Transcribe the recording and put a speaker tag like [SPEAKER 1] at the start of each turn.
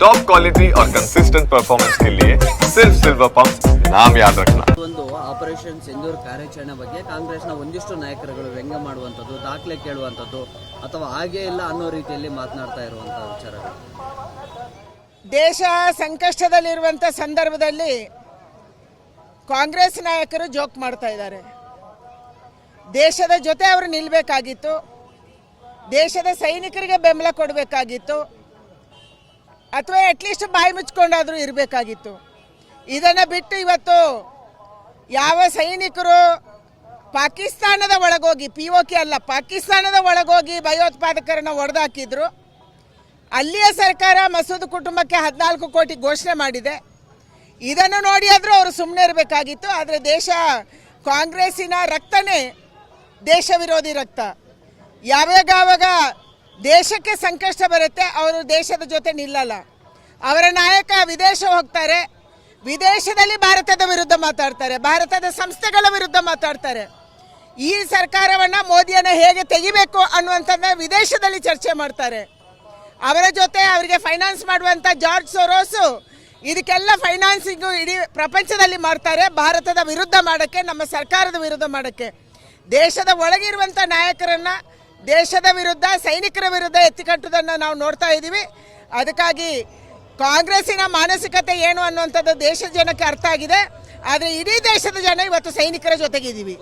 [SPEAKER 1] Top quality और consistent performance के लिए सिर्फ सिल्वर पंप नाम याद रखना
[SPEAKER 2] ಒಂದು ಆಪರೇಷನ್ ಸಿಂಧೂರ್ ಕಾರ್ಯಾಚರಣೆ ಬಗ್ಗೆ ಕಾಂಗ್ರೆಸ್ನ ಒಂದಿಷ್ಟು ನಾಯಕರುಗಳು ವ್ಯಂಗ್ಯ ಮಾಡುವಂಥದ್ದು ದಾಖಲೆ ಕೇಳುವಂಥದ್ದು ಅಥವಾ ಹಾಗೇ ಇಲ್ಲ ಅನ್ನೋ ರೀತಿಯಲ್ಲಿ ಮಾತನಾಡ್ತಾ ಇರುವಂತಹ ವಿಚಾರಗಳು
[SPEAKER 3] ದೇಶ ಸಂಕಷ್ಟದಲ್ಲಿರುವಂಥ ಸಂದರ್ಭದಲ್ಲಿ ಕಾಂಗ್ರೆಸ್ ನಾಯಕರು ಜೋಕ್ ಮಾಡ್ತಾ ಇದ್ದಾರೆ ದೇಶದ ಜೊತೆ ಅವರು ನಿಲ್ಲಬೇಕಾಗಿತ್ತು ದೇಶದ ಸೈನಿಕರಿಗೆ ಬೆಂಬಲ ಕೊಡಬೇಕಾಗಿತ್ತು ಅಥವಾ ಅಟ್ಲೀಸ್ಟ್ ಬಾಯಿ ಮುಚ್ಕೊಂಡಾದರೂ ಇರಬೇಕಾಗಿತ್ತು. ಇದನ್ನು ಬಿಟ್ಟು ಇವತ್ತು ಯಾವ ಸೈನಿಕರು ಪಾಕಿಸ್ತಾನದ ಒಳಗೋಗಿ ಪಿ ಒ ಕೆ ಅಲ್ಲ, ಪಾಕಿಸ್ತಾನದ ಒಳಗೋಗಿ ಭಯೋತ್ಪಾದಕರನ್ನು ಹೊಡೆದಾಕಿದ್ರು. ಅಲ್ಲಿಯ ಸರ್ಕಾರ ಮಸೂದ್ ಕುಟುಂಬಕ್ಕೆ ಹದಿನಾಲ್ಕು ಕೋಟಿ ಘೋಷಣೆ ಮಾಡಿದೆ. ಇದನ್ನು ನೋಡಿ ಆದರೂ ಅವರು ಸುಮ್ಮನೆ ಇರಬೇಕಾಗಿತ್ತು, ಆದರೆ ದೇಶ ಕಾಂಗ್ರೆಸ್ಸಿನ ರಕ್ತನೇ ದೇಶ ವಿರೋಧಿ ರಕ್ತ. ಯಾವಾಗಾವಾಗ ದೇಶಕ್ಕೆ ಸಂಕಷ್ಟ ಬರುತ್ತೆ, ಅವರು ದೇಶದ ಜೊತೆ ನಿಲ್ಲಲ್ಲ. ಅವರ ನಾಯಕ ವಿದೇಶ ಹೋಗ್ತಾರೆ, ವಿದೇಶದಲ್ಲಿ ಭಾರತದ ವಿರುದ್ಧ ಮಾತಾಡ್ತಾರೆ, ಭಾರತದ ಸಂಸ್ಥೆಗಳ ವಿರುದ್ಧ ಮಾತಾಡ್ತಾರೆ. ಈ ಸರ್ಕಾರವನ್ನು ಮೋದಿಯನ್ನು ಹೇಗೆ ತೆಗಿಬೇಕು ಅನ್ನುವಂಥದ್ದನ್ನ ವಿದೇಶದಲ್ಲಿ ಚರ್ಚೆ ಮಾಡ್ತಾರೆ. ಅವರ ಜೊತೆ ಅವರಿಗೆ ಫೈನಾನ್ಸ್ ಮಾಡುವಂಥ ಜಾರ್ಜ್ ಸೊರೋಸು ಇದಕ್ಕೆಲ್ಲ ಫೈನಾನ್ಸಿಂಗು ಇಡೀ ಪ್ರಪಂಚದಲ್ಲಿ ಮಾಡ್ತಾರೆ, ಭಾರತದ ವಿರುದ್ಧ ಮಾಡೋಕ್ಕೆ, ನಮ್ಮ ಸರ್ಕಾರದ ವಿರುದ್ಧ ಮಾಡೋಕ್ಕೆ. ದೇಶದ ಒಳಗಿರುವಂಥ ನಾಯಕರನ್ನು ದೇಶದ ವಿರುದ್ಧ, ಸೈನಿಕರ ವಿರುದ್ಧ ಎತ್ತಿಕಟ್ಟುವುದನ್ನು ನಾವು ನೋಡ್ತಾ ಇದ್ದೀವಿ. ಅದಕ್ಕಾಗಿ ಕಾಂಗ್ರೆಸ್ಸಿನ ಮಾನಸಿಕತೆ ಏನು ಅನ್ನುವಂಥದ್ದು ದೇಶದ ಜನಕ್ಕೆ ಅರ್ಥ ಆಗಿದೆ. ಆದರೆ ಇಡೀ ದೇಶದ ಜನ ಇವತ್ತು ಸೈನಿಕರ ಜೊತೆಗಿದ್ದೀವಿ.